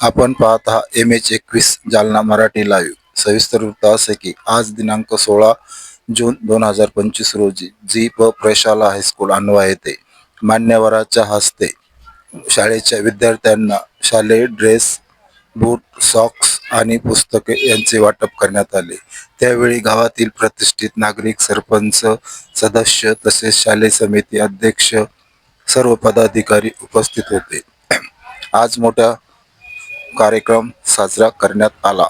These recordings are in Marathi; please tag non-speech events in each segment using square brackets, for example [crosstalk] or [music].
आपण पाहत आहात एम एच एकवीस जालना मराठी लाईव्ह सविस्तर वृत्त असे की आज दिनांक सोळा जून दोन हजार पंचवीस रोजी जी प प्रशाला हायस्कूल अनवा येथे मान्यवराच्या हस्ते शाळेच्या विद्यार्थ्यांना शालेय ड्रेस बूट सॉक्स आणि पुस्तके यांचे वाटप करण्यात आले. त्यावेळी गावातील प्रतिष्ठित नागरिक सरपंच सदस्य तसेच शालेय समिती अध्यक्ष सर्व पदाधिकारी उपस्थित होते. [clears throat] आज मोठ्या कार्यक्रम साजरा करण्यात आला.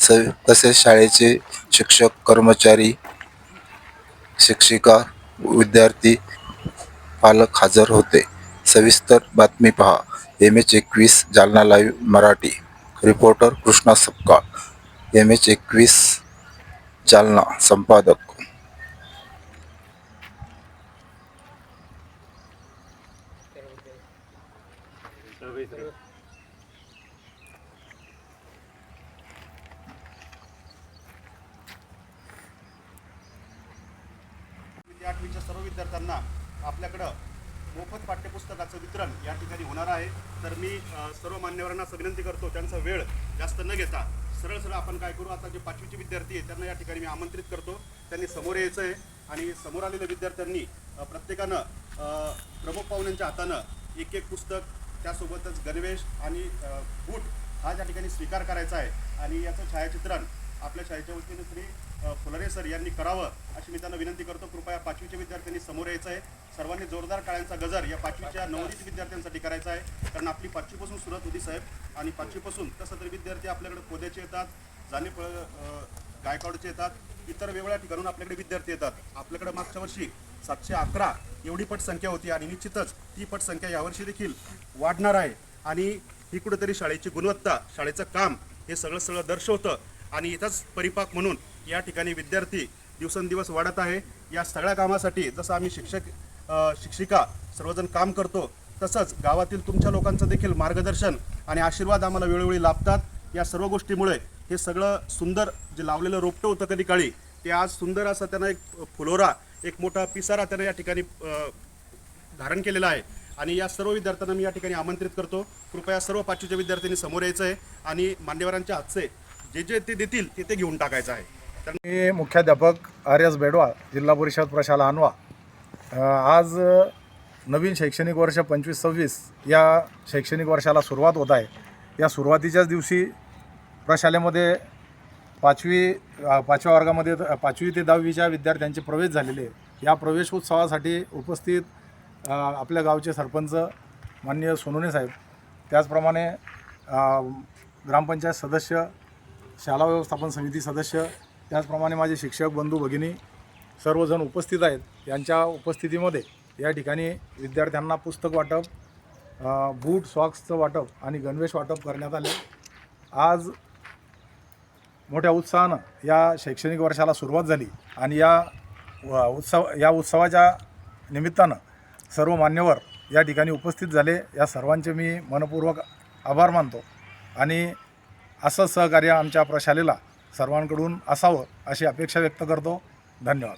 स तसेच शाळेचे शिक्षक कर्मचारी शिक्षिका विद्यार्थी पालक हजर होते. सविस्तर बातमी पहा. एम एच एकवीस Jalna live Marathi. Reporter Krishna Sapkal. M H एकवीस जालना संपादक. विद्या आठवीच्या सर्व विद्यार्थ्यांना आपल्याकडं मोफत पाठ्यपुस्तकाचं वितरण या ठिकाणी होणार आहे. तर मी सर्व मान्यवरांना असं विनंती करतो त्यांचा वेळ जास्त न घेता सरळ सरळ आपण काय करू? आता जे पाचवीचे विद्यार्थी आहेत त्यांना या ठिकाणी मी आमंत्रित करतो. त्यांनी समोर यायचं आहे आणि समोर आलेल्या विद्यार्थ्यांनी प्रत्येकानं प्रमुख पाहुण्यांच्या हातानं एक एक पुस्तक त्यासोबतच गणवेश आणि बूट हा त्या ठिकाणी स्वीकार करायचा आहे. आणि याचं छायाचित्रण आपल्या शाळेच्या वतीने श्री फुलारे सर यांनी करावं अशी मी त्यांना विनंती करतो. कृपया पाचवीच्या विद्यार्थ्यांनी समोर यायचं आहे. सर्वांनी जोरदार टाळ्यांचा गजर या पाचवीच्या नवोदित विद्यार्थ्यांसाठी करायचा आहे. कारण आपली पाचवीपासून सुरुवात होती साहेब. आणि पाचवीपासून तसं तर विद्यार्थी आपल्याकडे कोद्याचे येतात जाणेफळ गायकवाडचे येतात इतर वेगवेगळ्या ठिकाणून आपल्याकडे विद्यार्थी येतात. आपल्याकडे मागच्या वर्षी सातशे अकरा एवढी पट संख्या होती आणि निश्चितच ती पट संख्या यावर्षी देखील वाढणार आहे. आणि ही कुठेतरी शाळेची गुणवत्ता शाळेचं काम हे सगळं सगळं दर्शवतं. आणि इथंच परिपाक म्हणून या ठिकाणी विद्यार्थी दिवसेंदिवस वाढत आहे. या सगळ्या कामासाठी जसं आम्ही शिक्षक शिक्षिका सर्वजण काम करतो तसंच गावातील तुमच्या लोकांचं देखील मार्गदर्शन आणि आशीर्वाद आम्हाला वेळोवेळी लाभतात. या सर्व गोष्टीमुळे हे सगळं सुंदर जे लावलेलं रोपटं होतं कधी काळी ते आज सुंदर असं त्यांना एक फुलोरा एक मोठा पिसारा त्यानं या ठिकाणी धारण केलेलं आहे. आणि या सर्व विद्यार्थ्यांना मी या ठिकाणी आमंत्रित करतो. कृपया सर्व पाचवीच्या विद्यार्थ्यांनी समोर यायचं आहे आणि मान्यवरांच्या हातचे जे जे ते देतील ते ते घेऊन टाकायचं आहे. तर मी मुख्याध्यापक आर एस बेडवा जिल्हा परिषद प्रशाला अनवा आज नवीन शैक्षणिक वर्ष पंचवीस सव्वीस या शैक्षणिक वर्षाला सुरुवात होत आहे. या सुरुवातीच्याच दिवशी प्रशालेमध्ये पाचवी पाचव्या वर्गामध्ये पाचवी ते दहावीच्या विद्यार्थ्यांचे प्रवेश झालेले. आहे. या प्रवेश उत्सवासाठी उपस्थित आपल्या गावचे सरपंच माननीय सोनवणे साहेब त्याचप्रमाणे ग्रामपंचायत सदस्य शाळा व्यवस्थापन समिती सदस्य त्याचप्रमाणे माझे शिक्षक बंधू भगिनी सर्वजण उपस्थित आहेत. यांच्या उपस्थितीमध्ये या ठिकाणी विद्यार्थ्यांना पुस्तक वाटप बूट सॉक्सचं वाटप आणि गणवेश वाटप करण्यात आले. आज मोठ्या उत्साहानं या शैक्षणिक वर्षाला सुरुवात झाली आणि या व- उत्सव या उत्सवाच्या निमित्तानं सर्व मान्यवर या ठिकाणी उपस्थित झाले. या सर्वांचे मी मनपूर्वक आभार मानतो आणि असं सहकार्य आमच्या प्रशालेला सर्वांकडून असावं अशी अपेक्षा व्यक्त करतो. धन्यवाद.